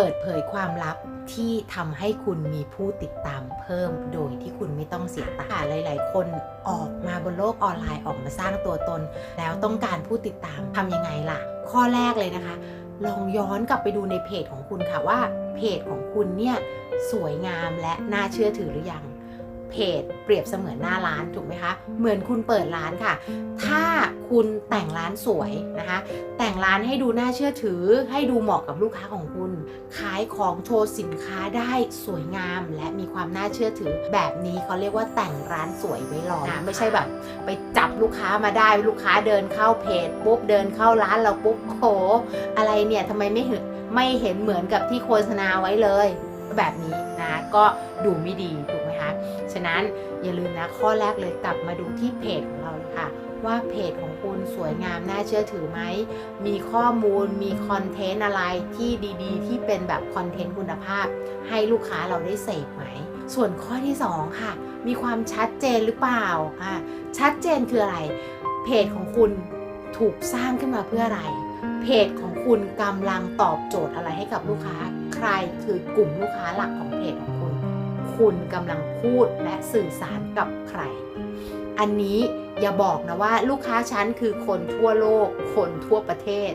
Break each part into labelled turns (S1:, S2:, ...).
S1: เปิดเผยความลับที่ทำให้คุณมีผู้ติดตามเพิ่ม โดยที่คุณไม่ต้องเสียตังค์ค่ะหลาย ๆ คนออกมาบนโลกออนไลน์ออกมาสร้างตัวตน แล้วต้องการผู้ติดตามทำยังไงล่ะ ข้อแรกเลยนะคะ ลองย้อนกลับไปดูในเพจของคุณค่ะว่าเพจของคุณเนี่ยสวยงามและน่าเชื่อถือหรือยัง เพจเปรียบเสมือนหน้าร้านถูกไหมคะ เหมือนคุณเปิดร้านค่ะ ถ้าคุณแต่งร้านสวยนะคะ แต่งร้านให้ดูน่าเชื่อถือ ให้ดูเหมาะกับลูกค้าของคุณ ขายของโชว์สินค้าได้สวยงาม และมีความน่าเชื่อถือ แบบนี้เขาเรียกว่าแต่งร้านสวยไว้รอนะไม่ใช่แบบ ไปจับลูกค้ามาได้ลูกค้าเดินเข้าเพจปุ๊บเดินเข้าร้านเราปุ๊บโอ้โหอะไรเนี่ยทำไมไม่เห็นไม่เห็นเหมือนกับที่โฆษณาไว้เลย แบบนี้นะก็ดูไม่ดีถู คะ ฉะนั้นอย่าลืมนะข้อแรกเลยกลับมาดูที่เพจของเราค่ะ ว่าเพจของคุณสวยงามน่าเชื่อถือไหม มีข้อมูลมีคอนเทนต์อะไรที่ดีๆ ที่เป็นแบบคอนเทนต์คุณภาพ ให้ลูกค้าเราได้เสพไหม ส่วนข้อที่ 2 ค่ะ มีความชัดเจนหรือเปล่าอะชัดเจนคืออะไร เพจของคุณถูกสร้างขึ้นมาเพื่ออะไร เพจของคุณกำลังตอบโจทย์อะไรให้กับลูกค้า ใครคือกลุ่มลูกค้าหลักของเพจของ คุณคุณกำลังพูดและสื่อสารกับใคร อันนี้อย่าบอกนะว่าลูกค้าฉันคือคนทั่วโลก คนทั่วประเทศ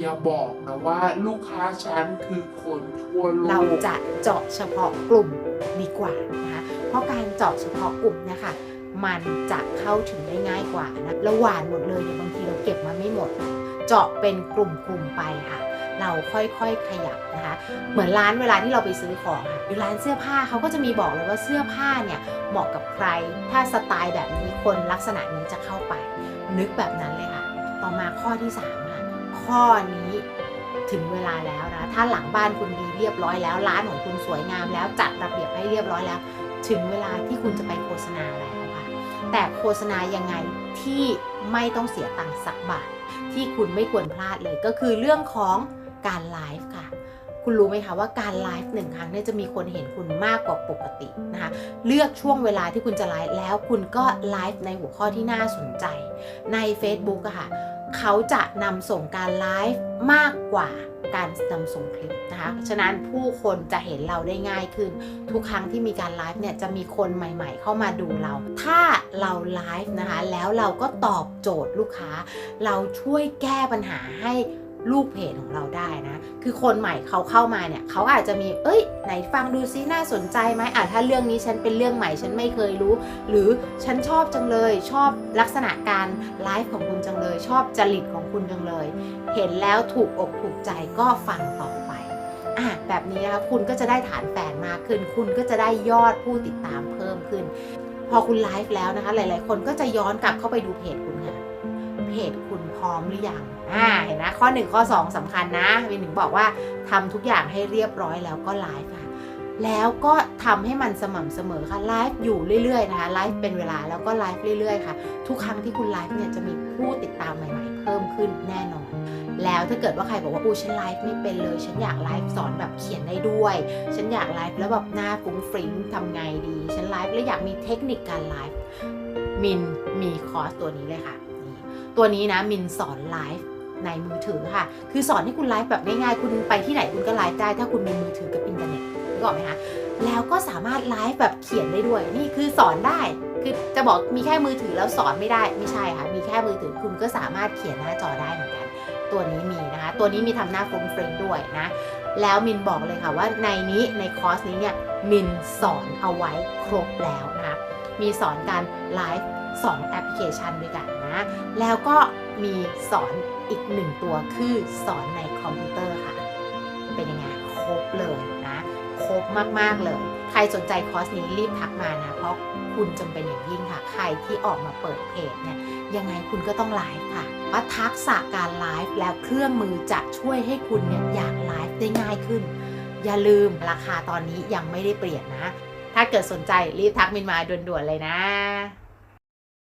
S2: อย่าบอกนะว่าลูกค้าฉันคือคนทั่วโล
S1: เรา
S2: ก
S1: จะเจาะเฉพาะกลุ่มดีกว่านะคะเพราะการเจาะเฉพาะกลุ่มเนี่ยค่ะมันจะเข้าถึงได้ง่ายกว่านะระหว่านหมดเลยเนี่ยบางทีเราเก็บมาไม่หมด เจาะเป็นกลุ่มๆไปค่ะ เราค่อยๆขยับนะคะ เหมือนร้านเวลาที่เราไปซื้อของค่ะร้านเสื้อผ้าเขาก็จะมีบอกเลยว่าเสื้อผ้าเนี่ยเหมาะกับใคร ถ้าสไตล์แบบนี้คนลักษณะนี้จะเข้าไป นึกแบบนั้นเลยค่ะ ต่อมาข้อที่3ค่ะข้อนี้ถึงเวลาแล้วนะ ถ้าหลังบ้านคุณดีเรียบร้อยแล้ว ร้านของคุณสวยงามแล้วจัดระเบียบให้เรียบร้อยแล้ว ถึงเวลาที่คุณจะไปโฆษณาแล้วค่ะ แต่โฆษณายังไงที่ไม่ต้องเสียตังค์สักบาท ที่คุณไม่ควรพลาดเลยก็คือเรื่องของ การไลฟ์ค่ะ คุณรู้ไหมคะว่าการไลฟ์หนึ่งครั้งเนี่ยจะมีคนเห็นคุณมากกว่าปกตินะคะเลือกช่วงเวลาที่คุณจะไลฟ์แล้วคุณก็ไลฟ์ในหัวข้อที่น่าสนใจ ใน Facebook อะค่ะเขาจะนำส่งการไลฟ์มากกว่าการนำส่งคลิปนะคะ ฉะนั้นผู้คนจะเห็นเราได้ง่ายขึ้น ทุกครั้งที่มีการไลฟ์เนี่ยจะมีคนใหม่ๆ เข้ามาดูเรา ถ้าเราไลฟ์นะคะ แล้วเราก็ตอบโจทย์ลูกค้า เราช่วยแก้ปัญหาให้ ลูกเพจของเราได้นะ คือคนใหม่เขาเข้ามาเนี่ยเขาอาจจะมี เอ้ย ไหนฟังดูซิน่าสนใจไหมอะถ้าเรื่องนี้ฉันเป็นเรื่องใหม่ฉันไม่เคยรู้ หรือฉันชอบจังเลย ชอบลักษณะการไลฟ์ของคุณจังเลย ชอบจริตของคุณจังเลย เห็นแล้วถูกอกถูกใจก็ฟังต่อไปอะแบบนี้นะคะคุณก็จะได้ฐานแฟนมากขึ้น คุณก็จะได้ยอดผู้ติดตามเพิ่มขึ้น พอคุณไลฟ์แล้วนะคะ หลาย ๆ คนก็จะย้อนกลับเข้าไปดูเพจคุณค่ะ เพจคุณพร้อมหรือยังอ่าเห็นนะข้อ 1 ข้อ 2สำคัญนะวินถึงบอกว่าทำทุกอย่างให้เรียบร้อยแล้วก็ไลฟ์ค่ะ แล้วก็ทำให้มันสม่ำเสมอค่ะไลฟ์อยู่เรื่อยๆนะคะไลฟ์เป็นเวลาแล้วก็ไลฟ์เรื่อยๆค่ะ ทุกครั้งที่คุณไลฟ์เนี่ยจะมีผู้ติดตามใหม่ๆ เพิ่มขึ้นแน่นอนแล้วถ้าเกิดว่าใครบอกว่าอู้ฉันไลฟ์ไม่เป็นเลย ฉันอยากไลฟ์สอนแบบเขียนได้ด้วย ฉันอยากไลฟ์แล้วแบบหน้าฟุ้งฟริ้งทำไงดี ฉันไลฟ์แล้วอยากมีเทคนิคการไลฟ์มินมีคอร์สตัวนี้เลยค่ะ ตัวนี้นะมินสอนไลฟ์ในมือถือค่ะ คือสอนให้คุณไลฟ์แบบง่ายๆ คุณไปที่ไหนคุณก็ไลฟ์ได้ ถ้าคุณมีมือถือกับอินเทอร์เน็ตนึกออกไหมคะ แล้วก็สามารถไลฟ์แบบเขียนได้ด้วย นี่คือสอนได้ คือจะบอกมีแค่มือถือแล้วสอนไม่ได้ ไม่ใช่ค่ะ มีแค่มือถือคุณก็สามารถเขียนหน้าจอได้เหมือนกัน ตัวนี้มีนะคะ ตัวนี้มีทำหน้าฟรุ้งฟริ้งด้วยนะ แล้วมินบอกเลยค่ะว่าในนี้ในคอร์สนี้เนี่ยมินสอนเอาไว้ครบแล้วนะคะ มีสอนการไลฟ์2แอปพลิเคชันด้วยกัน แล้วก็มีสอนอีกหนึ่งตัวคือสอนในคอมพิวเตอร์ค่ะ เป็นยังไงครบเลยนะครบมาก ๆ เลย ใครสนใจคอร์สนี้รีบทักมานะ เพราะคุณจำเป็นอย่างยิ่งค่ะ ใครที่ออกมาเปิดเพจเนี่ยยังไงคุณก็ต้องไลฟ์ค่ะว่าทักษะการไลฟ์แล้วเครื่องมือจะช่วยให้คุณเนี่ยอยากไลฟ์ได้ง่ายขึ้น อย่าลืมราคาตอนนี้ยังไม่ได้เปลี่ยนนะ ถ้าเกิดสนใจรีบทักมินมาด่วนๆเลยนะ